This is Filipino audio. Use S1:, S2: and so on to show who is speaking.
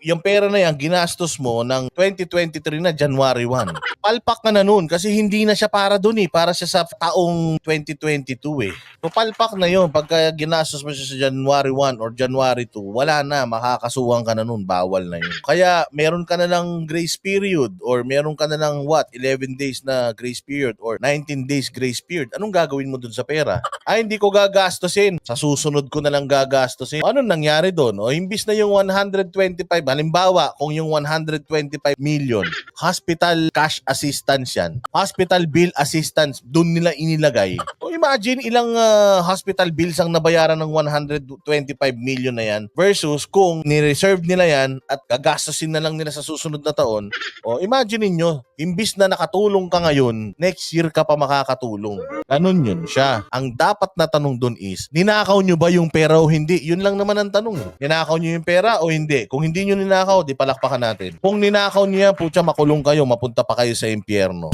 S1: yung pera na yan, ginastos mo ng 2023 na January 1. Palpak ka na nun kasi hindi na siya para dun eh. Para siya sa taong 2022 eh. So palpak na yun. Pagka ginastos mo siya sa January 1 or January 2, wala na. Makakasuhan ka na nun. Bawal na yun. Kaya meron ka na ng grace period or meron ka na ng what? 11 days na grace period or 19 days grace period. Anong gagawin mo dun sa pera? Ay, hindi ko gagastosin. Sa susunod ko na lang gagastosin. Anong nangyari doon? O imbis na yung 125, halimbawa, kung yung 125 million, hospital cash assistance yan, hospital bill assistance, doon nila inilagay. Imagine ilang ah, hospital bills ang nabayaran ng 125 million na yan versus kung ni-reserve nila yan at gagastosin na lang nila sa susunod na taon. O imagine ninyo, imbis na nakatulong ka ngayon, next year ka pa makakatulong. Ganun yun siya. Ang dapat na tanong doon is, ninakaw nyo ba yung pera o hindi? Yun lang naman ang tanong. eh. Ninakaw nyo yung pera o hindi? Kung hindi nyo ninakaw, di palakpakan natin. Kung ninakaw nyo yan, putya, makulong kayo, mapunta pa kayo sa impyerno.